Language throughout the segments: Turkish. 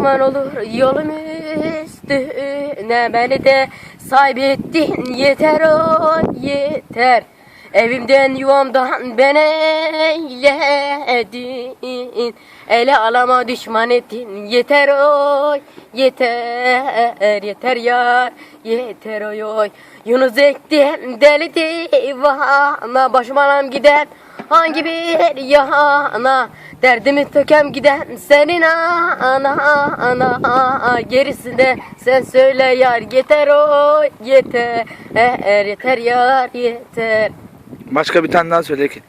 düşman olur yolum üstüne beni de saybettin. Yeter o yeter. Evimden yuvamdan beni eyledin. Ele alama düşman ettin. Yeter oy yeter. Yeter yar yeter oy oy. Yunus ektim deli divana. Başıma anam gider hangi bir yana Derdimi tökem giden senin ana ana gerisinde sen söyle yar yeter o yeter. Yeter yar yeter. Başka bir tane daha söyle ki.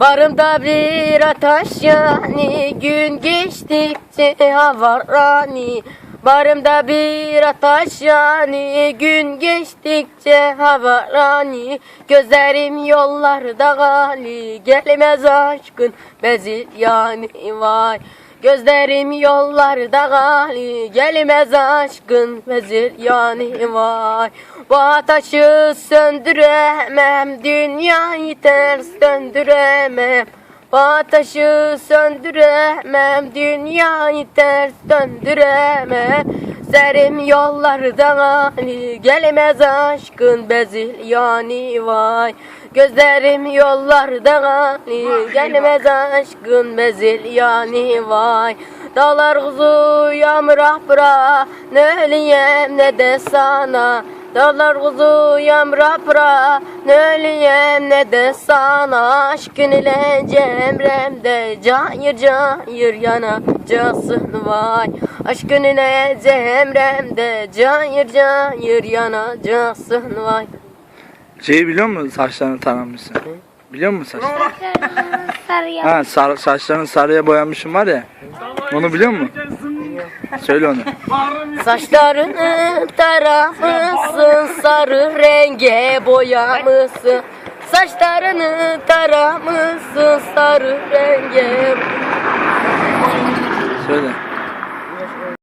Barımda bir ateş yani. Gün geçtikçe havarani Barımda bir ateş yani gün geçtikçe havarani. Gözlerim yollarda gali gelmez aşkın bezil yani vay. Gözlerim yollarda gali gelmez aşkın vezir yani vay. Bu ateşi söndüremem dünyayı ters döndüremem ateşi söndüremem dünyayı ters döndüremem. Serim yollarda gali gelmez aşkın bezil yani vay. Gözlerim yollarda gali gelmez aşkın bezil yani vay. Dağlar kuzu yağmurah bıra ne öleyim ne de sana Dağlar kuzu yağmurah bıra ne öleyim ne de sana Aşkın ile cemremde cayır cayır yanacaksın vay Aşkın ile cemremde cayır cayır yanacaksın vay Şeyi biliyor musun saçlarını taramışsın? Biliyor musun saç? Sarıya. Ha sar, saçlarını sarıya boyamışım var ya. Onu biliyor musun? Söyle onu. Saçlarını taramışsın sarı renge boyamışsın Saçlarını taramışsın sarı renge Söyle.